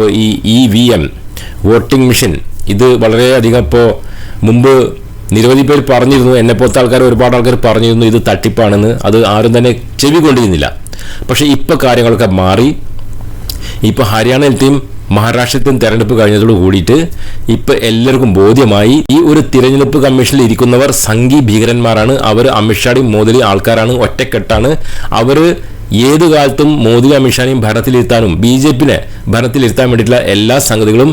ഇപ്പോൾ ഈ E V M voting machine ഇത് വളരെയധികം ഇപ്പോൾ മുമ്പ് നിരവധി പേര് പറഞ്ഞിരുന്നു എന്നെ പോലത്തെ ആൾക്കാർ ഒരുപാട് ആൾക്കാർ പറഞ്ഞിരുന്നു ഇത് തട്ടിപ്പാണെന്ന്. അത് ആരും തന്നെ ചെവി കൊണ്ടിരുന്നില്ല പക്ഷേ ഇപ്പോൾ കാര്യങ്ങളൊക്കെ മാറി. ഇപ്പോൾ ഹരിയാനയിലത്തെയും മഹാരാഷ്ട്രത്തെയും തെരഞ്ഞെടുപ്പ് കഴിഞ്ഞതോട് കൂടിയിട്ട് ഇപ്പോൾ എല്ലാവർക്കും ബോധ്യമായി ഈ ഒരു തിരഞ്ഞെടുപ്പ് കമ്മീഷനിൽ ഇരിക്കുന്നവർ സംഘി ഭീകരന്മാരാണ്. അവർ അമിത്ഷാടി മോദി ആൾക്കാരാണ് ഒറ്റക്കെട്ടാണ്. അവർ ഏത് കാലത്തും മോദി അമിത്ഷാനെയും ഭരണത്തിലിരുത്താനും ബി ജെ പിനെ ഭരണത്തിലിരുത്താൻ വേണ്ടിയിട്ടുള്ള എല്ലാ സംഗതികളും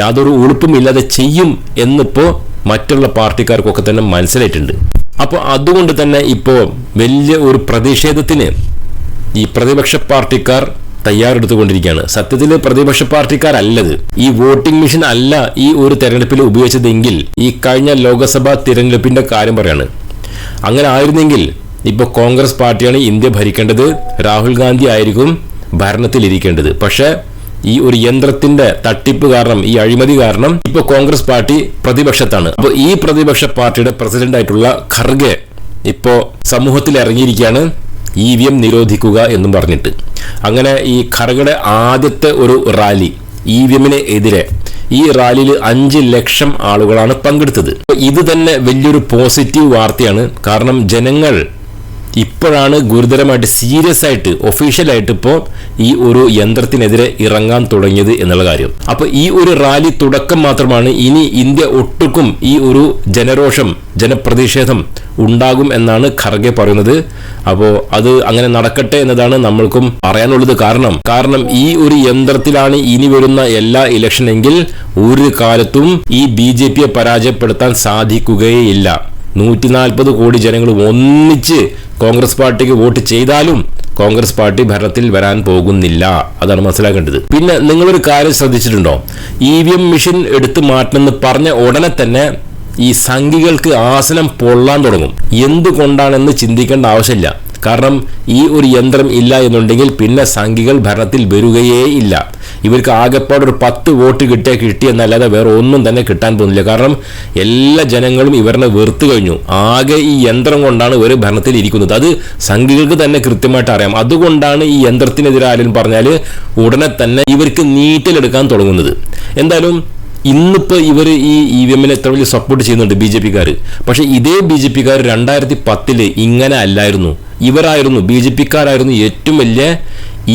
യാതൊരു ഉളുപ്പും ഇല്ലാതെ ചെയ്യും എന്നിപ്പോൾ മറ്റുള്ള പാർട്ടിക്കാർക്കൊക്കെ തന്നെ മനസ്സിലായിട്ടുണ്ട്. അപ്പോൾ അതുകൊണ്ട് തന്നെ ഇപ്പോൾ വലിയ ഒരു പ്രതിഷേധത്തിന് ഈ പ്രതിപക്ഷ പാർട്ടിക്കാർ തയ്യാറെടുത്തുകൊണ്ടിരിക്കുകയാണ്. സത്യത്തിൽ പ്രതിപക്ഷ പാർട്ടിക്കാരല്ലത്. ഈ വോട്ടിംഗ് മെഷീൻ അല്ല ഈ ഒരു തെരഞ്ഞെടുപ്പിൽ ഉപയോഗിച്ചതെങ്കിൽ ഈ കഴിഞ്ഞ ലോക്സഭാ തിരഞ്ഞെടുപ്പിന്റെ കാര്യം പറയാണ്. അങ്ങനെ ആയിരുന്നെങ്കിൽ ഇപ്പോൾ കോൺഗ്രസ് പാർട്ടിയാണ് ഇന്ത്യ ഭരിക്കേണ്ടത്. രാഹുൽ ഗാന്ധി ആയിരിക്കും ഭരണത്തിലിരിക്കേണ്ടത്. പക്ഷേ ഈ ഒരു യന്ത്രത്തിന്റെ തട്ടിപ്പ് കാരണം ഈ അഴിമതി കാരണം ഇപ്പോൾ കോൺഗ്രസ് പാർട്ടി പ്രതിപക്ഷത്താണ്. അപ്പോൾ ഈ പ്രതിപക്ഷ പാർട്ടിയുടെ പ്രസിഡന്റ് ആയിട്ടുള്ള ഖർഗെ ഇപ്പോൾ സമൂഹത്തിൽ ഇറങ്ങിയിരിക്കുകയാണ്. ഇ വി എം നിരോധിക്കുക എന്നും പറഞ്ഞിട്ട്. അങ്ങനെ ഈ ഖർഗയുടെ ആദ്യത്തെ ഒരു റാലി ഇ വി എമ്മിന് എതിരെ ഈ റാലിയിൽ അഞ്ച് ലക്ഷം ആളുകളാണ് പങ്കെടുത്തത്. ഇത് തന്നെ വലിയൊരു പോസിറ്റീവ് വാർത്തയാണ്. കാരണം ജനങ്ങൾ ഇപ്പോഴാണ് ഗുരുതരമായിട്ട് സീരിയസ് ആയിട്ട് ഒഫീഷ്യലായിട്ട് ഇപ്പോൾ ഈ ഒരു യന്ത്രത്തിനെതിരെ ഇറങ്ങാൻ തുടങ്ങിയത് എന്നുള്ള കാര്യം. അപ്പോൾ ഈ ഒരു റാലി തുടക്കം മാത്രമാണ് ഇനി ഇന്ത്യ ഒട്ടുക്കും ഈ ഒരു ജനരോഷം ജനപ്രതിഷേധം ഉണ്ടാകും എന്നാണ് ഖർഗെ പറയുന്നത്. അപ്പോൾ അത് അങ്ങനെ നടക്കട്ടെ എന്നതാണ് നമ്മൾക്കും പറയാനുള്ളത് കാരണം. കാരണം ഈ ഒരു യന്ത്രത്തിലാണ് ഇനി വരുന്ന എല്ലാ ഇലക്ഷനെങ്കിൽ ഒരു കാലത്തും ഈ ബി ജെ പിയെ പരാജയപ്പെടുത്താൻ സാധിക്കുകയില്ല. നൂറ്റി നാൽപ്പത് കോടി ജനങ്ങളും ഒന്നിച്ച് കോൺഗ്രസ് പാർട്ടിക്ക് വോട്ട് ചെയ്താലും കോൺഗ്രസ് പാർട്ടി ഭരണത്തിൽ വരാൻ പോകുന്നില്ല. അതാണ് മനസ്സിലാക്കേണ്ടത്. പിന്നെ നിങ്ങളൊരു കാര്യം ശ്രദ്ധിച്ചിട്ടുണ്ടോ? ഇ വി എം മെഷീൻ എടുത്തു മാറ്റണമെന്ന് പറഞ്ഞ ഉടനെ തന്നെ ഈ സംഘികൾക്ക് ആസനം പൊള്ളാൻ തുടങ്ങും. എന്തുകൊണ്ടാണെന്ന് ചിന്തിക്കേണ്ട ആവശ്യമില്ല. കാരണം ഈ ഒരു യന്ത്രം ഇല്ല എന്നുണ്ടെങ്കിൽ പിന്നെ സംഘികൾ ഭരണത്തിൽ വരികയേ ഇല്ല. ഇവർക്ക് ആകെപ്പാട് ഒരു പത്ത് വോട്ട് കിട്ടിയാൽ കിട്ടിയെന്നല്ലാതെ വേറെ ഒന്നും തന്നെ കിട്ടാൻ പോകുന്നില്ല കാരണം എല്ലാ ജനങ്ങളും ഇവരെ വെറുത്തു കഴിഞ്ഞു. ആകെ ഈ യന്ത്രം കൊണ്ടാണ് ഇവർ ഭരണത്തിൽ ഇരിക്കുന്നത്. അത് സംഘികൾക്ക് തന്നെ കൃത്യമായിട്ട് അറിയാം. അതുകൊണ്ടാണ് ഈ യന്ത്രത്തിനെതിരെ ആരും പറഞ്ഞാൽ ഉടനെ തന്നെ ഇവർക്ക് നീറ്റലെടുക്കാൻ തുടങ്ങുന്നത്. എന്തായാലും ഇന്നിപ്പോൾ ഇവർ ഈ ഇ വി എമ്മിനെ എത്ര വലിയ സപ്പോർട്ട് ചെയ്യുന്നുണ്ട് ബി ജെ പിക്കാർ പക്ഷേ ഇതേ ബി ജെ പിക്കാർ രണ്ടായിരത്തി പത്തിൽ ഇങ്ങനെ അല്ലായിരുന്നു. ഇവരായിരുന്നു ബി ജെ പിക്കാരായിരുന്നു ഏറ്റവും വലിയ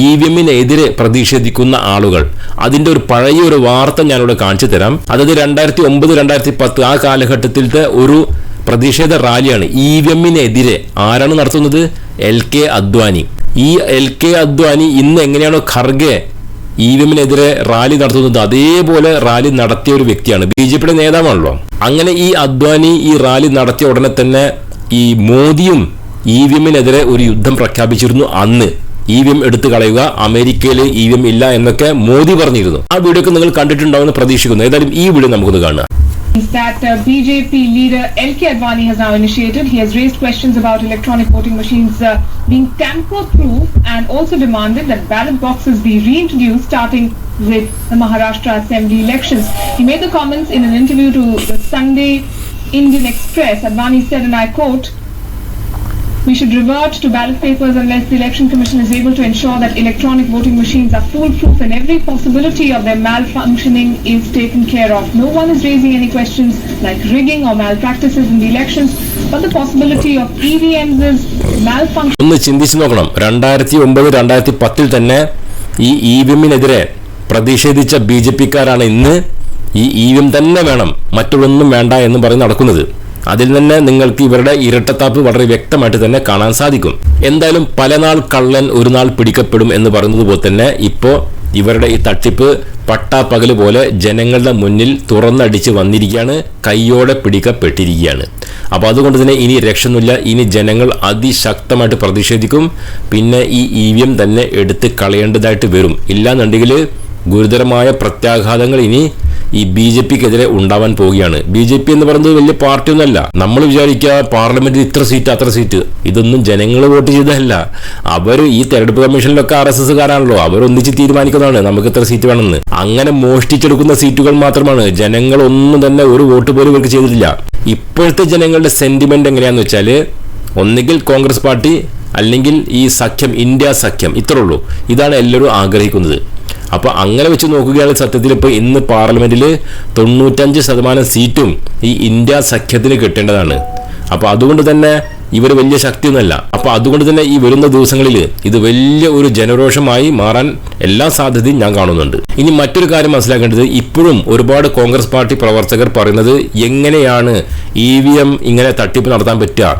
ഇ വി എമ്മിനെതിരെ പ്രതിഷേധിക്കുന്ന ആളുകൾ. അതിന്റെ ഒരു പഴയ ഒരു വാർത്ത ഞാനിവിടെ കാണിച്ചു തരാം. അതായത് രണ്ടായിരത്തി ഒമ്പത് രണ്ടായിരത്തി പത്ത് ആ കാലഘട്ടത്തിലത്തെ ഒരു പ്രതിഷേധ റാലിയാണ് ഇ വി എമ്മിനെതിരെ ആരാണ് നടത്തുന്നത്? L K Advani. ഈ എൽ കെ അദ്വാനി ഇന്ന് എങ്ങനെയാണോ ഖർഗെ ഇ വി എമ്മിനെതിരെ റാലി നടത്തുന്നത് അതേപോലെ റാലി നടത്തിയ ഒരു വ്യക്തിയാണ്. ബി ജെ പിയുടെ നേതാവാണല്ലോ. അങ്ങനെ ഈ അദ്വാനി ഈ റാലി നടത്തിയ ഉടനെ തന്നെ ഈ മോദിയും ഇ വി എമ്മിനെതിരെ ഒരു യുദ്ധം പ്രഖ്യാപിച്ചിരുന്നു അന്ന് ഇ വി എം എടുത്തു കളയുക അമേരിക്കയിൽ ഇ വി എം ഇല്ല എന്നൊക്കെ മോദി പറഞ്ഞിരുന്നു ആ വീഡിയോ ഒക്കെ നിങ്ങൾ കണ്ടിട്ടുണ്ടാവുമെന്ന് പ്രതീക്ഷിക്കുന്നു ഏതായാലും ഈ വീഡിയോ നമുക്കൊന്ന് കാണാം is that uh, BJP leader LK Advani has now initiated. He has raised questions about electronic voting machines uh, being tamper-proof and also demanded that ballot boxes be reintroduced starting with the Maharashtra Assembly elections. He made the comments in an interview to the Sunday Indian Express. Advani said, and I quote, we should revert to ballot papers unless the Election Commission is able to ensure that electronic voting machines are foolproof and every possibility of their malfunctioning is taken care of. No one is raising any questions like rigging or malpractices in the elections, but the possibility of EVMs is malfunction. ഒന്ന് ചിന്തിച്ചു നോക്കണം രണ്ടായിരത്തി ഒമ്പത് രണ്ടായിരത്തി പത്തിൽ തന്നെ ഈ E V എമ്മിനെതിരെ പ്രതിഷേധിച്ച ബി ജെ പിക്കാരാണ് ഇന്ന് ഈ ഇ വി എം തന്നെ വേണം മറ്റുള്ളൊന്നും വേണ്ട എന്ന് പറഞ്ഞ് നടക്കുന്നത് അതിൽ തന്നെ നിങ്ങൾക്ക് ഇവരുടെ ഇരട്ടത്താപ്പ് വളരെ വ്യക്തമായിട്ട് തന്നെ കാണാൻ സാധിക്കും. എന്തായാലും പല നാൾ കള്ളൻ ഒരു നാൾ പിടിക്കപ്പെടും എന്ന് പറയുന്നത് പോലെ തന്നെ ഇപ്പോൾ ഇവരുടെ ഈ തട്ടിപ്പ് പട്ടാപ്പകൽ പോലെ ജനങ്ങളുടെ മുന്നിൽ തുറന്നടിച്ച് വന്നിരിക്കുകയാണ് കൈയോടെ പിടിക്കപ്പെട്ടിരിക്കുകയാണ്. അപ്പോൾ അതുകൊണ്ട് തന്നെ ഇനി രക്ഷയൊന്നുമില്ല ഇനി ജനങ്ങൾ അതിശക്തമായിട്ട് പ്രതിഷേധിക്കും പിന്നെ ഈ ഇ വി എം തന്നെ എടുത്ത് കളയേണ്ടതായിട്ട് വരും. ഇല്ലാന്നുണ്ടെങ്കിൽ ഗുരുതരമായ പ്രത്യാഘാതങ്ങൾ ഇനി ഈ ബി ജെ പിക്കെതിരെ ഉണ്ടാവാൻ പോവുകയാണ്. ബി ജെ പി എന്ന് പറയുന്നത് വലിയ പാർട്ടി ഒന്നല്ല നമ്മൾ വിചാരിക്കുക പാർലമെന്റിൽ ഇത്ര സീറ്റ് അത്ര സീറ്റ്. ഇതൊന്നും ജനങ്ങൾ വോട്ട് ചെയ്തതല്ല. അവർ ഈ തെരഞ്ഞെടുപ്പ് കമ്മീഷനിലൊക്കെ ആർ എസ് എസ്കാരാണല്ലോ അവർ ഒന്നിച്ച് തീരുമാനിക്കുന്നതാണ് നമുക്ക് ഇത്ര സീറ്റ് വേണമെന്ന്. അങ്ങനെ മോഷ്ടിച്ചെടുക്കുന്ന സീറ്റുകൾ മാത്രമാണ്. ജനങ്ങൾ ഒന്നും തന്നെ ഒരു വോട്ട് പോലും ഇവർക്ക് ചെയ്തിട്ടില്ല. ഇപ്പോഴത്തെ ജനങ്ങളുടെ സെന്റിമെന്റ് എങ്ങനെയാന്ന് വെച്ചാൽ ഒന്നുകിൽ കോൺഗ്രസ് പാർട്ടി അല്ലെങ്കിൽ ഈ സഖ്യം ഇന്ത്യ സഖ്യം ഇത്രയുള്ളൂ ഇതാണ് എല്ലാവരും ആഗ്രഹിക്കുന്നത്. അപ്പോൾ അങ്ങനെ വെച്ച് നോക്കുകയാണെങ്കിൽ സത്യത്തിൽ ഇപ്പോൾ ഇന്ന് പാർലമെന്റിൽ തൊണ്ണൂറ്റഞ്ച് ശതമാനം സീറ്റും ഈ ഇന്ത്യ സഖ്യത്തിന് കിട്ടേണ്ടതാണ്. അപ്പോൾ അതുകൊണ്ട് തന്നെ ഇവർ വലിയ ശക്തിയൊന്നുമല്ല. അപ്പോൾ അതുകൊണ്ട് തന്നെ ഈ വരുന്ന ദിവസങ്ങളിൽ ഇത് വലിയ ഒരു ജനരോഷമായി മാറാൻ എല്ലാ സാധ്യതയും ഞാൻ കാണുന്നുണ്ട്. ഇനി മറ്റൊരു കാര്യം മനസ്സിലാക്കേണ്ടത് ഇപ്പോഴും ഒരുപാട് കോൺഗ്രസ് പാർട്ടി പ്രവർത്തകർ പറയുന്നത് എങ്ങനെയാണ് ഇ വി എം ഇങ്ങനെ തട്ടിപ്പ് നടത്താൻ പറ്റുക?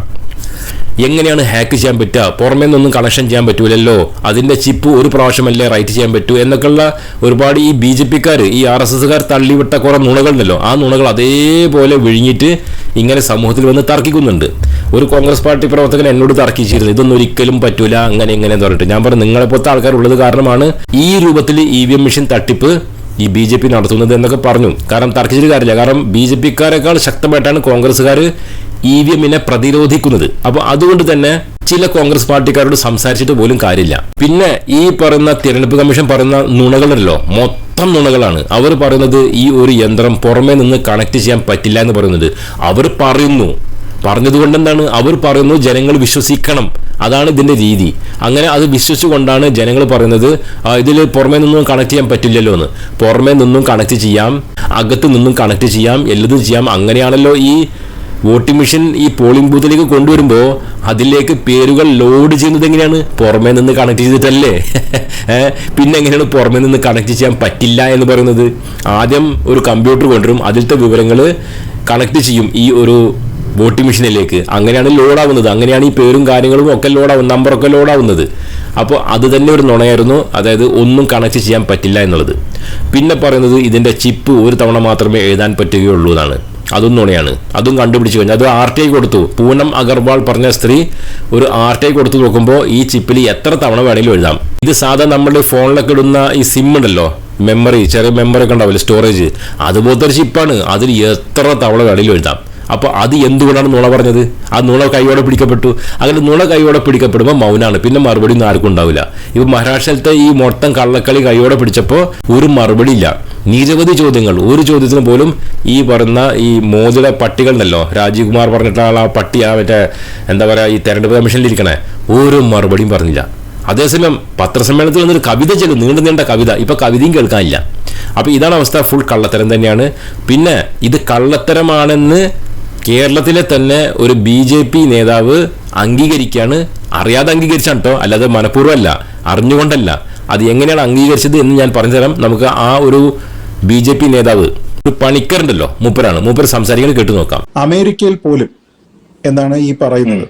എങ്ങനെയാണ് ഹാക്ക് ചെയ്യാൻ പറ്റുക? പുറമേ നിന്നൊന്നും കണക്ഷൻ ചെയ്യാൻ പറ്റൂലല്ലോ. അതിന്റെ ചിപ്പ് ഒരു പ്രാവശ്യമല്ലേ റൈറ്റ് ചെയ്യാൻ പറ്റൂ എന്നൊക്കെയുള്ള ഒരുപാട് ഈ ബി ജെ പിക്കാർ ഈ ആർ എസ് എസ്സുകാർ തള്ളിവിട്ട കുറേ നുണകളുണ്ടല്ലോ. ആ നുണകൾ അതേപോലെ വിഴുങ്ങിയിട്ട് ഇങ്ങനെ സമൂഹത്തിൽ വന്ന് തർക്കിക്കുന്നുണ്ട്. ഒരു കോൺഗ്രസ് പാർട്ടി പ്രവർത്തകൻ എന്നോട് തർക്കിച്ചിരുന്നു. ഇതൊന്നും ഒരിക്കലും പറ്റൂല അങ്ങനെ ഇങ്ങനെ എന്ന് പറഞ്ഞിട്ട്. ഞാൻ പറഞ്ഞു നിങ്ങളെപ്പോലത്തെ ആൾക്കാർ ഉള്ളത് കാരണമാണ് ഈ രൂപത്തിൽ ഇ വി എം മെഷീൻ തട്ടിപ്പ് ഈ ബി ജെ പി നടത്തുന്നത് എന്നൊക്കെ പറഞ്ഞു. കാരണം തർക്കിച്ചൊരു കാര്യമില്ല. കാരണം ബി ജെ പിക്കാരെക്കാൾ ശക്തമായിട്ടാണ് കോൺഗ്രസ്സുകാർ ഇ വി എമ്മിനെ പ്രതിരോധിക്കുന്നത്. അപ്പോൾ അതുകൊണ്ട് തന്നെ ചില കോൺഗ്രസ് പാർട്ടിക്കാരോട് സംസാരിച്ചിട്ട് പോലും കാര്യമില്ല. പിന്നെ ഈ പറയുന്ന തിരഞ്ഞെടുപ്പ് കമ്മീഷൻ പറയുന്ന നുണകളുണ്ടല്ലോ. മൊത്തം നുണകളാണ്. അവർ പറയുന്നത് ഈ ഒരു യന്ത്രം പുറമേ നിന്ന് കണക്ട് ചെയ്യാൻ പറ്റില്ല എന്ന് പറയുന്നത്. അവർ പറയുന്നു പറഞ്ഞതുകൊണ്ട് എന്താണ് അവർ പറയുന്നു ജനങ്ങൾ വിശ്വസിക്കണം. അതാണ് ഇതിന്റെ രീതി. അങ്ങനെ അത് വിശ്വസിച്ചുകൊണ്ടാണ് ജനങ്ങൾ പറയുന്നത് ഇതിൽ പുറമേ നിന്നും കണക്ട് ചെയ്യാൻ പറ്റില്ലല്ലോ എന്ന്. പുറമേ നിന്നും കണക്ട് ചെയ്യാം അകത്ത് നിന്നും കണക്ട് ചെയ്യാം എല്ലതും ചെയ്യാം. അങ്ങനെയാണല്ലോ ഈ വോട്ടിംഗ് മെഷീൻ ഈ പോളിംഗ് ബൂത്തിലേക്ക് കൊണ്ടുവരുമ്പോൾ അതിലേക്ക് പേരുകൾ ലോഡ് ചെയ്യുന്നത് എങ്ങനെയാണ്? പുറമേ നിന്ന് കണക്ട് ചെയ്തിട്ടല്ലേ? പിന്നെ എങ്ങനെയാണ് പുറമേ നിന്ന് കണക്ട് ചെയ്യാൻ പറ്റില്ല എന്ന് പറയുന്നത്? ആദ്യം ഒരു കമ്പ്യൂട്ടർ കൊണ്ടുവരും. അതിലത്തെ വിവരങ്ങൾ കണക്ട് ചെയ്യും. ഈ ഒരു വോട്ടിംഗ് മെഷീനിലേക്ക്. അങ്ങനെയാണ് ലോഡാവുന്നത്. അങ്ങനെയാണ് ഈ പേരും കാര്യങ്ങളും ഒക്കെ ലോഡാവുന്നത്. നമ്പറൊക്കെ ലോഡാവുന്നത്. അപ്പോൾ അത് തന്നെ ഒരു നുണയായിരുന്നു. അതായത് ഒന്നും കണക്ട് ചെയ്യാൻ പറ്റില്ല എന്നുള്ളത്. പിന്നെ പറയുന്നത് ഇതിന്റെ ചിപ്പ് ഒരു തവണ മാത്രമേ എഴുതാൻ പറ്റുകയുള്ളൂ എന്നാണ്. അതും നുണയാണ്. അതും കണ്ടുപിടിച്ചു കഴിഞ്ഞു. അത് ആർ ടി ഐ കൊടുത്തു. പൂനം അഗർവാൾ പറഞ്ഞ സ്ത്രീ ഒരു ആർ ടി ഐ കൊടുത്തു നോക്കുമ്പോൾ ഈ ചിപ്പിൽ എത്ര തവണ വേണമെങ്കിലും എഴുതാം. ഇത് സാധാരണ നമ്മുടെ ഫോണിലൊക്കെ ഇടുന്ന ഈ സിം ഉണ്ടല്ലോ. മെമ്മറി ചെറിയ മെമ്മറി ഒക്കെ ഉണ്ടാവില്ല? സ്റ്റോറേജ് അതുപോലത്തെ ഒരു ചിപ്പാണ്. അതിൽ എത്ര തവണ വേണമെങ്കിലും എഴുതാം. അപ്പോൾ അത് എന്തുകൊണ്ടാണ് നുള പറഞ്ഞത്? ആ നുള കൈയോടെ പിടിക്കപ്പെട്ടു. അങ്ങനെ നുള കൈയോടെ പിടിക്കപ്പെടുമ്പോൾ മൗനാണ്. പിന്നെ മറുപടി ഒന്നും ആർക്കും ഉണ്ടാവില്ല. ഇപ്പോൾ മഹാരാഷ്ട്രത്തെ ഈ മൊത്തം കള്ളക്കളി കൈയോടെ പിടിച്ചപ്പോൾ ഒരു മറുപടി ഇല്ല. നിരവധി ചോദ്യങ്ങൾ. ഒരു ചോദ്യത്തിന് പോലും ഈ പറയുന്ന ഈ മോദിയുടെ പട്ടികളുണ്ടല്ലോ രാജീവ് കുമാർ പറഞ്ഞിട്ടുള്ള ആ പട്ടി ആ മറ്റേ എന്താ പറയുക ഈ തെരഞ്ഞെടുപ്പ് കമ്മീഷനിൽ ഇരിക്കണേ ഒരു മറുപടിയും പറഞ്ഞില്ല. അതേസമയം പത്രസമ്മേളനത്തിൽ നിന്നൊരു കവിത ചെല്ലും. നീണ്ടു നീണ്ട കവിത. ഇപ്പോൾ കവിതയും കേൾക്കാനില്ല. അപ്പോൾ ഇതാണ് അവസ്ഥ. ഫുൾ കള്ളത്തരം തന്നെയാണ്. പിന്നെ ഇത് കള്ളത്തരമാണെന്ന് കേരളത്തിലെ തന്നെ ഒരു ബി ജെ പി നേതാവ് അംഗീകരിക്കാണ്. അറിയാതെ അംഗീകരിച്ചാണ് കേട്ടോ അല്ലാതെ മനഃപൂർവമല്ല. അറിഞ്ഞുകൊണ്ടല്ല. അത് എങ്ങനെയാണ് അംഗീകരിച്ചത് എന്ന് ഞാൻ പറഞ്ഞുതരാം. നമുക്ക് ആ ഒരു ബി ജെ പി നേതാവ് ഒരു പണിക്കറുണ്ടല്ലോ മൂപ്പരാണ്. മൂപ്പർ സംസാരിക്കുന്നത് കേട്ടു നോക്കാം. അമേരിക്കയിൽ പോലും എന്നാണ് ഈ പറയുന്നത്.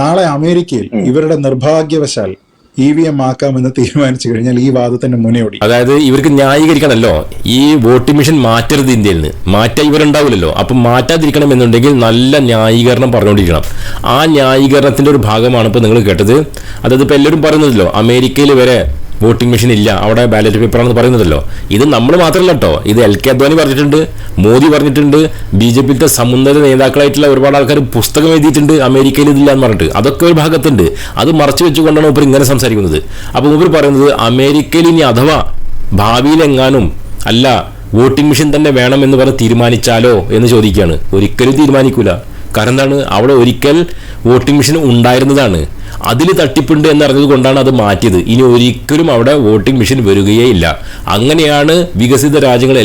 നാളെ അമേരിക്കയിൽ ഇവരുടെ നിർഭാഗ്യവശാൽ ഇ വി എം ആക്കാമെന്ന് തീരുമാനിച്ചു കഴിഞ്ഞാൽ ഈ വാദത്തിന്റെ മുനയോടി. അതായത് ഇവർക്ക് ന്യായീകരിക്കണമല്ലോ. ഈ വോട്ടിംഗ് മെഷീൻ മാറ്റരുത് ഇന്ത്യയിൽ നിന്ന്. മാറ്റാൻ ഇവരുണ്ടാവില്ലല്ലോ. അപ്പം മാറ്റാതിരിക്കണം എന്നുണ്ടെങ്കിൽ നല്ല ന്യായീകരണം പറഞ്ഞുകൊണ്ടിരിക്കണം. ആ ന്യായീകരണത്തിന്റെ ഒരു ഭാഗമാണ് ഇപ്പോൾ നിങ്ങൾ കേട്ടത്. അതായത് ഇപ്പോൾ എല്ലാവരും പറയുന്നതല്ലോ അമേരിക്കയിൽ വരെ വോട്ടിംഗ് മെഷീൻ ഇല്ല. അവിടെ ബാലറ്റ് പേപ്പറാണെന്ന് പറയുന്നതല്ലോ. ഇത് നമ്മൾ മാത്രമല്ല കേട്ടോ ഇത് എൽ കെ അദ്വാനി പറഞ്ഞിട്ടുണ്ട് മോദി പറഞ്ഞിട്ടുണ്ട് ബി ജെ പിയിലത്തെ സമുന്നത നേതാക്കളായിട്ടുള്ള ഒരുപാട് ആൾക്കാർ പുസ്തകം എഴുതിയിട്ടുണ്ട് അമേരിക്കയിൽ ഇതില്ല എന്ന് പറഞ്ഞിട്ട്. അതൊക്കെ ഒരു ഭാഗത്തുണ്ട്. അത് മറച്ചു വെച്ചുകൊണ്ടാണ് മൂപ്പർ ഇങ്ങനെ സംസാരിക്കുന്നത്. അപ്പോൾ മൂപ്പർ പറയുന്നത് അമേരിക്കയിൽ ഇനി അഥവാ ഭാവിയിലെങ്ങാനും അല്ല വോട്ടിംഗ് മെഷീൻ തന്നെ വേണം എന്ന് പറഞ്ഞ് തീരുമാനിച്ചാലോ എന്ന് ചോദിക്കുകയാണ്. ഒരിക്കലും തീരുമാനിക്കൂല. കാരണം എന്താണ് അവിടെ ഒരിക്കൽ വോട്ടിംഗ് മെഷീൻ ഉണ്ടായിരുന്നതാണ്. അതിൽ തട്ടിപ്പുണ്ട് എന്നറിഞ്ഞത് കൊണ്ടാണ് അത് മാറ്റിയത്. ഇനി ഒരിക്കലും അവിടെ വോട്ടിംഗ് മെഷീൻ വരികയേ ഇല്ല. അങ്ങനെയാണ് വികസിത രാജ്യങ്ങൾ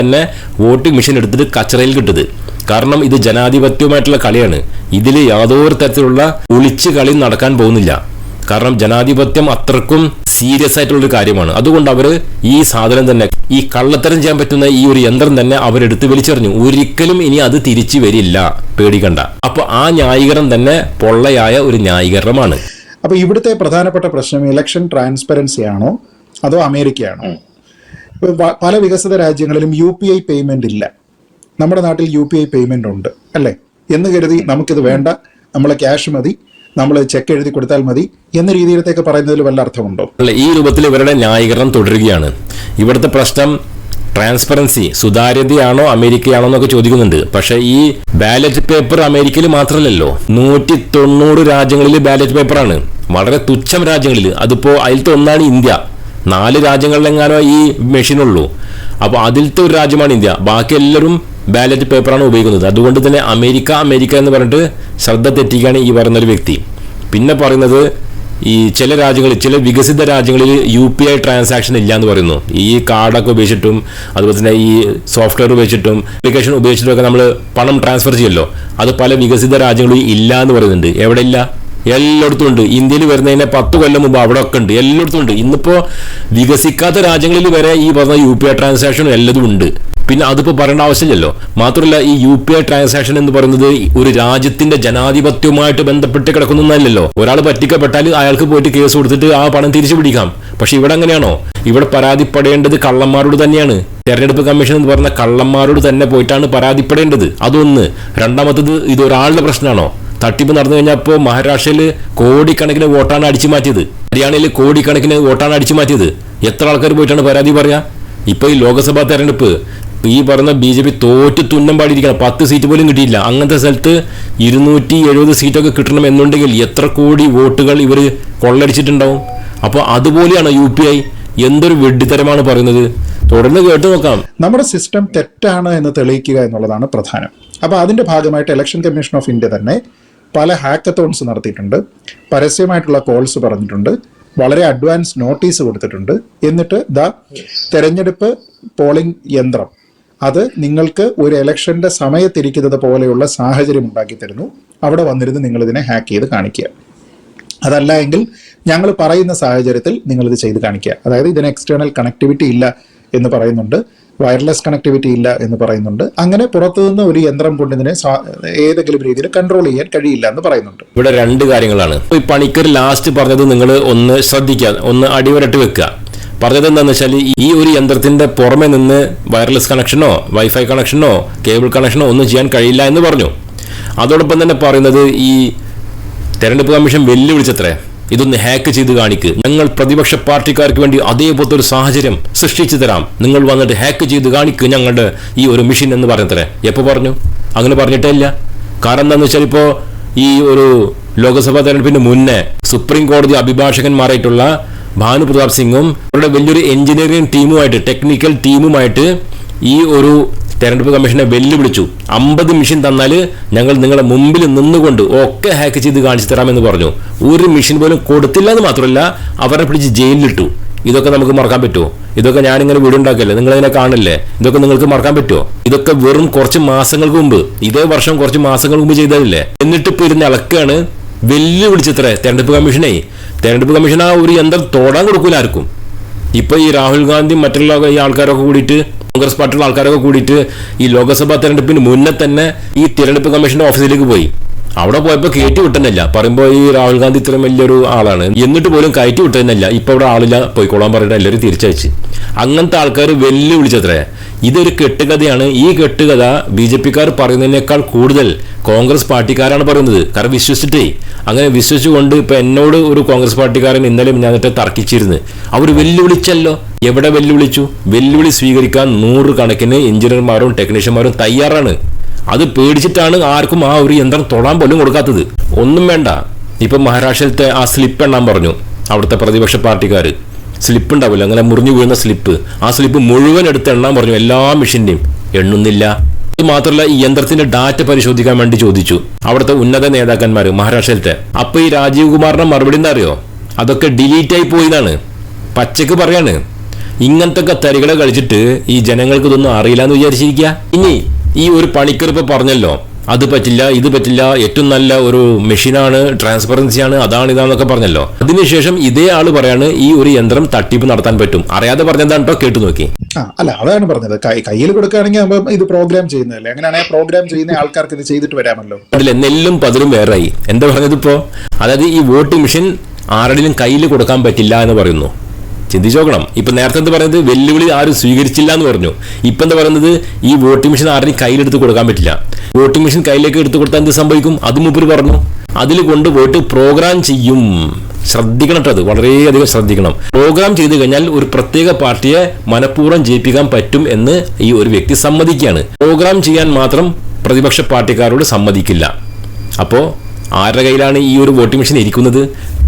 തന്നെ വോട്ടിംഗ് മെഷീൻ എടുത്തിട്ട് കച്ചറയിൽ കിട്ടത് കാരണം ഇത് ജനാധിപത്യവുമായിട്ടുള്ള കളിയാണ്. ഇതിൽ യാതൊരു തരത്തിലുള്ള ഒളിച്ച് കളി നടക്കാൻ പോകുന്നില്ല. കാരണം ജനാധിപത്യം അത്രക്കും സീരിയസ് ആയിട്ടുള്ള ഒരു കാര്യമാണ്. അതുകൊണ്ട് അവർ ഈ സാധനം തന്നെ ഈ കള്ളത്തരം ചെയ്യാൻ പറ്റുന്ന ഈ ഒരു യന്ത്രം തന്നെ അവരെടുത്ത് വലിച്ചെറിഞ്ഞു. ഒരിക്കലും ഇനി അത് തിരിച്ചു വരില്ല. പേടിക്കണ്ട. അപ്പൊ ആ ന്യായീകരണം തന്നെ പൊള്ളയായ ഒരു ന്യായീകരണമാണ്. അപ്പൊ ഇവിടുത്തെ പ്രധാനപ്പെട്ട പ്രശ്നം ഇലക്ഷൻ ട്രാൻസ്പെറൻസി ആണോ? അതോ അമേരിക്കയാണോ? ഇപ്പൊ പല വികസിത രാജ്യങ്ങളിലും യു പി ഐ പേയ്മെന്റ് ഇല്ല. നമ്മുടെ നാട്ടിൽ യു പി ഐ പേയ്മെന്റ് ഉണ്ട്. അല്ലേ? എന്ന് കരുതി നമുക്കിത് വേണ്ട. നമ്മളെ ക്യാഷ് മതി. നമ്മൾ ചെക്ക് എഴുതി കൊടുത്താൽ മതി എന്ന രീതിയിലത്തേക്ക് പറയുന്നതിൽ വല്ല അർത്ഥമുണ്ടോ? അല്ല, ഈ രൂപത്തിൽ ഇവരുടെ ന്യായീകരണം തുടരുകയാണ്. ഇവിടുത്തെ പ്രശ്നം ട്രാൻസ്പെറൻസി സുതാര്യതയാണോ അമേരിക്കയാണോ എന്നൊക്കെ ചോദിക്കുന്നുണ്ട്. പക്ഷേ ഈ ബാലറ്റ് പേപ്പർ അമേരിക്കയിൽ മാത്രമല്ലല്ലോ നൂറ്റി തൊണ്ണൂറ് രാജ്യങ്ങളിൽ ബാലറ്റ് പേപ്പറാണ് വളരെ തുച്ഛം രാജ്യങ്ങളിൽ. അതിപ്പോൾ അതിലത്തെ ഒന്നാണ് ഇന്ത്യ. നാല് രാജ്യങ്ങളിലെങ്ങാനോ ഈ മെഷീനുള്ളൂ അപ്പോൾ അതിലത്തെ ഒരു രാജ്യമാണ് ഇന്ത്യ. ബാക്കി എല്ലാവരും ബാലറ്റ് പേപ്പറാണ് ഉപയോഗിക്കുന്നത്. അതുകൊണ്ട് തന്നെ അമേരിക്ക അമേരിക്ക എന്ന് പറഞ്ഞിട്ട് ശ്രദ്ധ തെറ്റിക്കുകയാണ് ഈ പറയുന്നൊരു വ്യക്തി. പിന്നെ പറയുന്നത് ഈ ചില രാജ്യങ്ങളിൽ ചില വികസിത രാജ്യങ്ങളിൽ യു പി ഐ ട്രാൻസാക്ഷൻ ഇല്ല എന്ന് പറയുന്നു. ഈ കാർഡൊക്കെ ഉപയോഗിച്ചിട്ടും അതുപോലെ തന്നെ ഈ സോഫ്റ്റ്വെയർ ഉപയോഗിച്ചിട്ടും അപ്ലിക്കേഷൻ ഉപയോഗിച്ചിട്ടും ഒക്കെ നമ്മൾ പണം ട്രാൻസ്ഫർ ചെയ്യല്ലോ. അത് പല വികസിത രാജ്യങ്ങളിൽ ഇല്ല എന്ന് പറയുന്നുണ്ട്. എവിടെ ഇല്ല എല്ലായിടത്തും ഉണ്ട്. ഇന്ത്യയിൽ വരുന്നതിന് പത്ത് കൊല്ലം മുമ്പ് അവിടെ ഒക്കെ ഉണ്ട്. എല്ലായിടത്തും ഉണ്ട്. ഇന്നിപ്പോൾ വികസിക്കാത്ത രാജ്യങ്ങളിൽ വരെ ഈ പറഞ്ഞ യു പി ഐ ട്രാൻസാക്ഷൻ എല്ലതും ഉണ്ട്. പിന്നെ അതിപ്പോൾ പറയേണ്ട ആവശ്യമില്ലല്ലോ. മാത്രമല്ല ഈ യു പി ഐ ട്രാൻസാക്ഷൻ എന്ന് പറയുന്നത് ഒരു രാജ്യത്തിന്റെ ജനാധിപത്യവുമായിട്ട് ബന്ധപ്പെട്ട് കിടക്കുന്നതല്ലല്ലോ ഒരാൾ പറ്റിക്കപ്പെട്ടാൽ അയാൾക്ക് പോയിട്ട് കേസ് കൊടുത്തിട്ട് ആ പണം തിരിച്ചു പിടിക്കാം. പക്ഷെ ഇവിടെ അങ്ങനെയാണോ? ഇവിടെ പരാതിപ്പെടേണ്ടത് കള്ളന്മാരോട് തന്നെയാണ്. തെരഞ്ഞെടുപ്പ് കമ്മീഷൻ എന്ന് പറഞ്ഞ കള്ളന്മാരോട് തന്നെ പോയിട്ടാണ് പരാതിപ്പെടേണ്ടത്. അതൊന്ന്. രണ്ടാമത്തത് ഇത് ഒരാളുടെ പ്രശ്നമാണോ? തട്ടിപ്പ് നടന്നു കഴിഞ്ഞപ്പോൾ മഹാരാഷ്ട്രയിൽ കോടിക്കണക്കിന് വോട്ടാണ് അടിച്ചു മാറ്റിയത്. ഹരിയാനയിൽ കോടിക്കണക്കിന് വോട്ടാണ് അടിച്ചു മാറ്റിയത്. എത്ര ആൾക്കാർ പോയിട്ടാണ് പരാതി പറയാ? ഇപ്പൊ ഈ ലോക്സഭാ തെരഞ്ഞെടുപ്പ് ഈ പറഞ്ഞ ബി ജെ പി തോറ്റ് തുന്നം പാടിയിരിക്കണം. പത്ത് സീറ്റ് പോലും കിട്ടിയില്ല അങ്ങനത്തെ സ്ഥലത്ത് ഇരുന്നൂറ്റി എഴുപത് സീറ്റൊക്കെ കിട്ടണം എന്നുണ്ടെങ്കിൽ എത്ര കോടി വോട്ടുകൾ ഇവർ കൊള്ളടിച്ചിട്ടുണ്ടാവും? അപ്പോൾ അതുപോലെയാണ് യു പി ഐ. എന്തൊരു വെഡിത്തരമാണ് പറയുന്നത്. തുടർന്ന് കേട്ടു നോക്കാം. നമ്മുടെ സിസ്റ്റം തെറ്റാണ് എന്ന് തെളിയിക്കുക എന്നുള്ളതാണ് പ്രധാനം. അപ്പോൾ അതിന്റെ ഭാഗമായിട്ട് ഇലക്ഷൻ കമ്മീഷൻ ഓഫ് ഇന്ത്യ തന്നെ പല ഹാക്കത്തോൺസ് നടത്തിയിട്ടുണ്ട്. പരസ്യമായിട്ടുള്ള കോൾസ് പറഞ്ഞിട്ടുണ്ട്. വളരെ അഡ്വാൻസ് നോട്ടീസ് കൊടുത്തിട്ടുണ്ട്. എന്നിട്ട് ദ തെരഞ്ഞെടുപ്പ് പോളിംഗ് യന്ത്രം അത് നിങ്ങൾക്ക് ഒരു ഇലക്ഷന്റെ സമയത്തിരിക്കുന്നത് പോലെയുള്ള സാഹചര്യം ഉണ്ടാക്കി തരുന്നു. അവിടെ വന്നിരുന്ന് നിങ്ങൾ ഇതിനെ ഹാക്ക് ചെയ്ത് കാണിക്കുക. അതല്ല എങ്കിൽ ഞങ്ങൾ പറയുന്ന സാഹചര്യത്തിൽ നിങ്ങൾ ഇത് ചെയ്ത് കാണിക്കുക. അതായത് ഇതിന് എക്സ്റ്റേണൽ കണക്ടിവിറ്റി ഇല്ല എന്ന് പറയുന്നുണ്ട്. വയർലെസ് കണക്ടിവിറ്റി ഇല്ല എന്ന് പറയുന്നുണ്ട്. അങ്ങനെ പുറത്തുനിന്ന് ഒരു യന്ത്രം കൊണ്ട് ഇതിനെ ഏതെങ്കിലും രീതിയിൽ കൺട്രോൾ ചെയ്യാൻ കഴിയില്ല എന്ന് പറയുന്നുണ്ട്. ഇവിടെ രണ്ട് കാര്യങ്ങളാണ്. ഈ പണിക്കർ ലാസ്റ്റ് പറഞ്ഞത് നിങ്ങൾ ഒന്ന് ശ്രദ്ധിക്കുക ഒന്ന് അടിവരട്ട് വെക്കുക. പറഞ്ഞത് എന്താണെന്ന് വെച്ചാൽ ഈ ഒരു യന്ത്രത്തിന്റെ പുറമെ നിന്ന് വയർലെസ് കണക്ഷനോ വൈഫൈ കണക്ഷനോ കേബിൾ കണക്ഷനോ ഒന്നും ചെയ്യാൻ കഴിയില്ല എന്ന് പറഞ്ഞു. അതോടൊപ്പം തന്നെ പറയുന്നത് ഈ തെരഞ്ഞെടുപ്പ് കമ്മീഷൻ വെല്ലുവിളിച്ചത്രേ ഇതൊന്ന് ഹാക്ക് ചെയ്ത് കാണിക്ക്. ഞങ്ങൾ പ്രതിപക്ഷ പാർട്ടിക്കാർക്ക് വേണ്ടി അതേപോലത്തെ ഒരു സാഹചര്യം സൃഷ്ടിച്ചു തരാം. നിങ്ങൾ വന്നിട്ട് ഹാക്ക് ചെയ്ത് കാണിക്ക് ഞങ്ങളുടെ ഈ ഒരു മെഷീൻ എന്ന് പറഞ്ഞത്രേ. എപ്പോൾ പറഞ്ഞു? അങ്ങനെ പറഞ്ഞിട്ടേ ഇല്ല കാരണം എന്താണെന്ന് വെച്ചാൽ ഇപ്പോൾ ഈ ഒരു ലോക്സഭാ തെരഞ്ഞെടുപ്പിന് മുന്നേ സുപ്രീം കോടതി അഭിഭാഷകന്മാരായിട്ടുള്ള ഭാനു പ്രതാപ് സിംഗും അവരുടെ വലിയൊരു എഞ്ചിനീയറിംഗ് ടീമുമായിട്ട് ടെക്നിക്കൽ ടീമുമായിട്ട് ഈ ഒരു തെരഞ്ഞെടുപ്പ് കമ്മീഷനെ വെല്ലുവിളിച്ചു. അമ്പത് മെഷീൻ തന്നാൽ ഞങ്ങൾ നിങ്ങളുടെ മുമ്പിൽ നിന്നുകൊണ്ട് ഒക്കെ ഹാക്ക് ചെയ്ത് കാണിച്ചു തരാമെന്ന് പറഞ്ഞു. ഒരു മെഷീൻ പോലും കൊടുത്തില്ല എന്ന് മാത്രമല്ല അവരെ പിടിച്ച് ജയിലിലിട്ടു. ഇതൊക്കെ നമുക്ക് മറക്കാൻ പറ്റുമോ? ഇതൊക്കെ ഞാനിങ്ങനെ വീഡിയോ ഉണ്ടാക്കല്ലേ? നിങ്ങളിങ്ങനെ കാണല്ലേ? ഇതൊക്കെ നിങ്ങൾക്ക് മറക്കാൻ പറ്റുമോ? ഇതൊക്കെ വെറും കുറച്ച് മാസങ്ങൾക്ക് മുമ്പ് ഇതേ വർഷം കുറച്ച് മാസങ്ങൾക്ക് മുമ്പ് ചെയ്തതല്ലേ? എന്നിട്ട് ഇപ്പോൾ ഇരുന്ന് ഇളക്കാണ് വെല്ലുവിളിച്ചത്രേ തെരഞ്ഞെടുപ്പ് കമ്മീഷനെ. തെരഞ്ഞെടുപ്പ് കമ്മീഷൻ ആ ഒരു യന്ത്രം തോടാൻ കൊടുക്കൂല ആർക്കും. ഇപ്പൊ ഈ രാഹുൽ ഗാന്ധി മറ്റുള്ള ഈ ആൾക്കാരൊക്കെ കൂടിയിട്ട് കോൺഗ്രസ് പാർട്ടിയുള്ള ആൾക്കാരൊക്കെ കൂടിയിട്ട് ഈ ലോക്സഭാ തെരഞ്ഞെടുപ്പിന് മുന്നേ തന്നെ ഈ തിരഞ്ഞെടുപ്പ് കമ്മീഷന്റെ ഓഫീസിലേക്ക് പോയി. അവിടെ പോയപ്പോൾ കയറ്റി വിട്ടുന്നില്ല പറയുമ്പോൾ ഈ രാഹുൽ ഗാന്ധി ഇത്രയും വലിയൊരു ആളാണ്. എന്നിട്ട് പോലും കയറ്റി വിട്ടുന്നില്ല ഇപ്പൊ അവിടെ ആളില്ല പോയിക്കോളാൻ പറഞ്ഞിട്ട് എല്ലാവരും തിരിച്ചയച്ച്. അങ്ങനത്തെ ആൾക്കാർ വെല്ലുവിളിച്ചത്രേ. ഇതൊരു കെട്ടുകഥയാണ്. ഈ കെട്ടുകഥ ബി ജെ പിക്കാർ പറയുന്നതിനേക്കാൾ കൂടുതൽ കോൺഗ്രസ് പാർട്ടിക്കാരാണ് പറയുന്നത്. കാരണം വിശ്വസിച്ചിട്ടേ. അങ്ങനെ വിശ്വസിച്ചുകൊണ്ട് ഇപ്പൊ എന്നോട് ഒരു കോൺഗ്രസ് പാർട്ടിക്കാരൻ ഇന്നലെ ഞാനിട്ട് തർക്കിച്ചിരുന്നു. അവർ വെല്ലുവിളിച്ചല്ലോ. എവിടെ വെല്ലുവിളിച്ചു? വെല്ലുവിളി സ്വീകരിക്കാൻ നൂറ് കണക്കിന് എഞ്ചിനീയർമാരും ടെക്നീഷ്യന്മാരും തയ്യാറാണ്. അത് പേടിച്ചിട്ടാണ് ആർക്കും ആ ഒരു യന്ത്രം തൊടാൻ പോലും കൊടുക്കാത്തത്. ഒന്നും വേണ്ട. ഇപ്പൊ മഹാരാഷ്ട്രത്തെ ആ സ്ലിപ്പ് എണ്ണാൻ പറഞ്ഞു. അവിടുത്തെ പ്രതിപക്ഷ പാർട്ടിക്കാർ സ്ലിപ്പ് ഉണ്ടാവില്ല. അങ്ങനെ മുറിഞ്ഞു വീഴുന്ന സ്ലിപ്പ്. ആ സ്ലിപ്പ് മുഴുവൻ എടുത്ത് എണ്ണാൻ പറഞ്ഞു. എല്ലാ മെഷീന്റെയും എണ്ണുന്നില്ല. മാത്രമല്ല ഈ യന്ത്രത്തിന്റെ ഡാറ്റ പരിശോധിക്കാൻ വേണ്ടി ചോദിച്ചു. അവിടുത്തെ ഉന്നത നേതാക്കന്മാർ മഹാരാഷ്ട്രയിലത്തെ. അപ്പൊ ഈ രാജീവ് കുമാറിന്റെ മറുപടി എന്താ അതൊക്കെ ഡിലീറ്റ് ആയി പോയതാണ് പച്ചക്ക് പറയാണ്. ഇങ്ങനത്തെ തരികളെ കളിച്ചിട്ട് ഈ ജനങ്ങൾക്ക് ഇതൊന്നും അറിയില്ല എന്ന് വിചാരിച്ചിരിക്കുക. ഇനി ഈ ഒരു പണിക്കർ ഇപ്പൊ പറഞ്ഞല്ലോ അത് പറ്റില്ല ഇത് പറ്റില്ല ഏറ്റവും നല്ല ഒരു മെഷീനാണ് ട്രാൻസ്പെറൻസിയാണ് അതാണ് ഇതാന്നൊക്കെ പറഞ്ഞല്ലോ. അതിനുശേഷം ഇതേ ആൾ പറയാണ് ഈ ഒരു യന്ത്രം തട്ടിപ്പ് നടത്താൻ പറ്റും. അറിയാതെ പറഞ്ഞതാണ് കേട്ടോ കേട്ടു നോക്കി. അല്ല അതാണ് പറഞ്ഞത്. കയ്യിൽ കൊടുക്കുകയാണെങ്കിൽ ഇത് പ്രോഗ്രാം ചെയ്യുന്നതല്ലേ? അങ്ങനെയാണെങ്കിൽ പ്രോഗ്രാം ചെയ്യുന്ന ആൾക്കാർക്ക് ഇത് ചെയ്തിട്ട് വരാമല്ലോ. അതിലെ നെല്ലും പതിലും വേറായി. എന്താ പറഞ്ഞത് ഇപ്പോ? അതായത് ഈ വോട്ടിംഗ് മെഷീൻ ആരുടെയും കയ്യിൽ കൊടുക്കാൻ പറ്റില്ല എന്ന് പറയുന്നു. ചിന്തിച്ചു നോക്കണം. ഇപ്പൊ നേരത്തെ എന്ത് പറയുന്നത് വെല്ലുവിളി ആരും സ്വീകരിച്ചില്ല എന്ന് പറഞ്ഞു. ഇപ്പൊ എന്താ പറയുന്നത്? ഈ വോട്ടിംഗ് മെഷീൻ ആരുടെയും കയ്യിലെടുത്ത് കൊടുക്കാൻ പറ്റില്ല. വോട്ടിംഗ് മെഷീൻ കയ്യിലേക്ക് എടുത്തു കൊടുത്താൽ എന്ത് സംഭവിക്കും? അത് മൂപ്പര് പറഞ്ഞു. അതിൽ കൊണ്ടുപോയിട്ട് പ്രോഗ്രാം ചെയ്യും. ശ്രദ്ധിക്കണം കേട്ടോ അത്. വളരെയധികം ശ്രദ്ധിക്കണം. പ്രോഗ്രാം ചെയ്തു കഴിഞ്ഞാൽ ഒരു പ്രത്യേക പാർട്ടിയെ മനഃപൂർവം ജയിപ്പിക്കാൻ പറ്റും എന്ന് ഈ ഒരു വ്യക്തി സമ്മതിക്കുകയാണ്. പ്രോഗ്രാം ചെയ്യാൻ മാത്രം പ്രതിപക്ഷ പാർട്ടിക്കാരോട് സമ്മതിക്കില്ല. അപ്പോൾ ആരുടെ കയ്യിലാണ് ഈ ഒരു വോട്ടിംഗ് മെഷീൻ ഇരിക്കുന്നത്?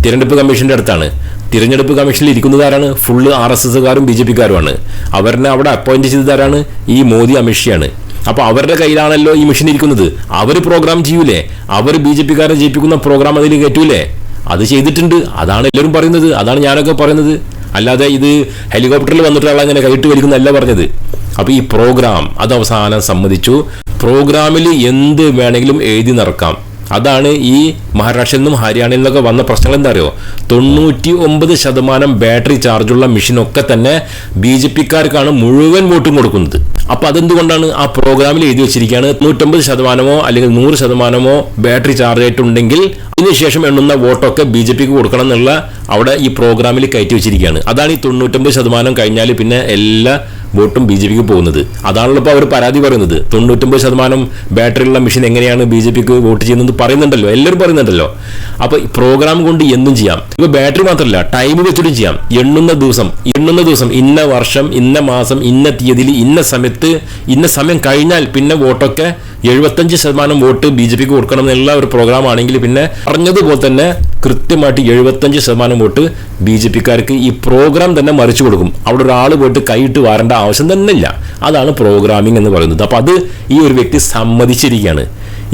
തിരഞ്ഞെടുപ്പ് കമ്മീഷന്റെ അടുത്താണ്. തിരഞ്ഞെടുപ്പ് കമ്മീഷനിൽ ഇരിക്കുന്നത് ആരാണ്? ഫുള്ള് ആർ എസ് എസ്സുകാരും ബി ജെ പിക്കാരുമാണ്. അവരെ അവിടെ അപ്പോയിന്റ് ചെയ്തത് ആരാണ്? ഈ മോദി അമിത്ഷയാണ്. അപ്പൊ അവരുടെ കയ്യിലാണല്ലോ ഈ മെഷീൻ ഇരിക്കുന്നത്. അവർ പ്രോഗ്രാം ചെയ്യൂലേ? അവർ ബി ജെ പിക്കാരെ ജയിപ്പിക്കുന്ന പ്രോഗ്രാം അതിൽ കയറ്റൂലേ അത് ചെയ്തിട്ടുണ്ട്. അതാണ് എല്ലാവരും പറയുന്നത്. അതാണ് ഞാനൊക്കെ പറയുന്നത്. അല്ലാതെ ഇത് ഹെലികോപ്റ്ററിൽ വന്നിട്ട് ആൾ അങ്ങനെ കൈയിട്ട് വലിക്കുന്നല്ല പറഞ്ഞത്. അപ്പോൾ ഈ പ്രോഗ്രാം അത് അവസാനം സമ്മതിച്ചു. പ്രോഗ്രാമിൽ എന്ത് വേണമെങ്കിലും എഴുതി നിറക്കാം അതാണ് ഈ മഹാരാഷ്ട്രയിൽ നിന്നും ഹരിയാനയിൽ നിന്നൊക്കെ വന്ന പ്രശ്നങ്ങൾ എന്താ അറിയോ? തൊണ്ണൂറ്റി ഒമ്പത് ശതമാനം ബാറ്ററി ചാർജുള്ള മെഷീനൊക്കെ തന്നെ ബി ജെ പിക്കാർക്കാണ് മുഴുവൻ വോട്ടും കൊടുക്കുന്നത്. അപ്പൊ അതെന്തുകൊണ്ടാണ് ആ പ്രോഗ്രാമിൽ എഴുതി വെച്ചിരിക്കുകയാണ്? നൂറ്റമ്പത് ശതമാനമോ അല്ലെങ്കിൽ നൂറ് ശതമാനമോ ബാറ്ററി ചാർജ് ആയിട്ടുണ്ടെങ്കിൽ അതിനുശേഷം എണ്ണുന്ന വോട്ടൊക്കെ ബി ജെ പിക്ക് കൊടുക്കണം എന്നുള്ള അവിടെ ഈ പ്രോഗ്രാമിൽ കയറ്റി വെച്ചിരിക്കുകയാണ്. അതാണ് ഈ തൊണ്ണൂറ്റൊമ്പത് ശതമാനം കഴിഞ്ഞാൽ പിന്നെ എല്ലാ വോട്ടും ബി ജെ പിക്ക് പോകുന്നത്. അതാണല്ലോ ഇപ്പോൾ അവർ പരാതി പറയുന്നത്. തൊണ്ണൂറ്റൊമ്പത് ശതമാനം ബാറ്ററിയുള്ള മെഷീൻ എങ്ങനെയാണ് ബി ജെ പിക്ക് വോട്ട് ചെയ്യുന്നത് പറയുന്നുണ്ടല്ലോ. എല്ലാവരും പറയുന്നുണ്ടല്ലോ. അപ്പോൾ പ്രോഗ്രാം കൊണ്ട് എന്തും ചെയ്യാം. ഇപ്പോൾ ബാറ്ററി മാത്രമല്ല ടൈം വെച്ചിട്ടും ചെയ്യാം. എണ്ണുന്ന ദിവസം എണ്ണുന്ന ദിവസം ഇന്ന വർഷം ഇന്ന മാസം ഇന്ന തീയതി ഇന്ന സമയത്ത് ഇന്ന സമയം കഴിഞ്ഞാൽ പിന്നെ വോട്ടൊക്കെ എഴുപത്തഞ്ച് ശതമാനം വോട്ട് ബി ജെ പിക്ക് കൊടുക്കണം എന്നുള്ള ഒരു പ്രോഗ്രാം ആണെങ്കിൽ പിന്നെ പറഞ്ഞതുപോലെ തന്നെ കൃത്യമായിട്ട് എഴുപത്തഞ്ച് ശതമാനം വോട്ട് ബി ജെ പിക്കാർക്ക് ഈ പ്രോഗ്രാം തന്നെ മറിച്ചു കൊടുക്കും. അവിടെ ഒരാൾ പോയിട്ട് കൈയിട്ട് വാരേണ്ട ആവശ്യം തന്നെ ഇല്ല അതാണ് പ്രോഗ്രാമിംഗ് എന്ന് പറയുന്നത്. അപ്പോൾ അത് ഈ ഒരു വ്യക്തി സമ്മതിച്ചിരിക്കുകയാണ്.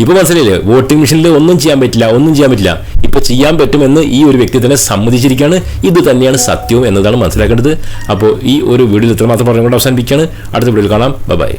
ഇപ്പോൾ മനസ്സിലായില്ലേ? വോട്ടിംഗ് മെഷീനിൽ ഒന്നും ചെയ്യാൻ പറ്റില്ല ഒന്നും ചെയ്യാൻ പറ്റില്ല. ഇപ്പോൾ ചെയ്യാൻ പറ്റുമെന്ന് ഈ ഒരു വ്യക്തി തന്നെ സമ്മതിച്ചിരിക്കുകയാണ്. ഇത് തന്നെയാണ് സത്യവും എന്നതാണ് മനസ്സിലാക്കേണ്ടത്. അപ്പോൾ ഈ ഒരു വീഡിയോയിൽ ഇത്രമാത്രം പറഞ്ഞുകൊണ്ട് അവസാനിപ്പിക്കുകയാണ്. അടുത്ത വീഡിയോയിൽ കാണാം. ബൈ.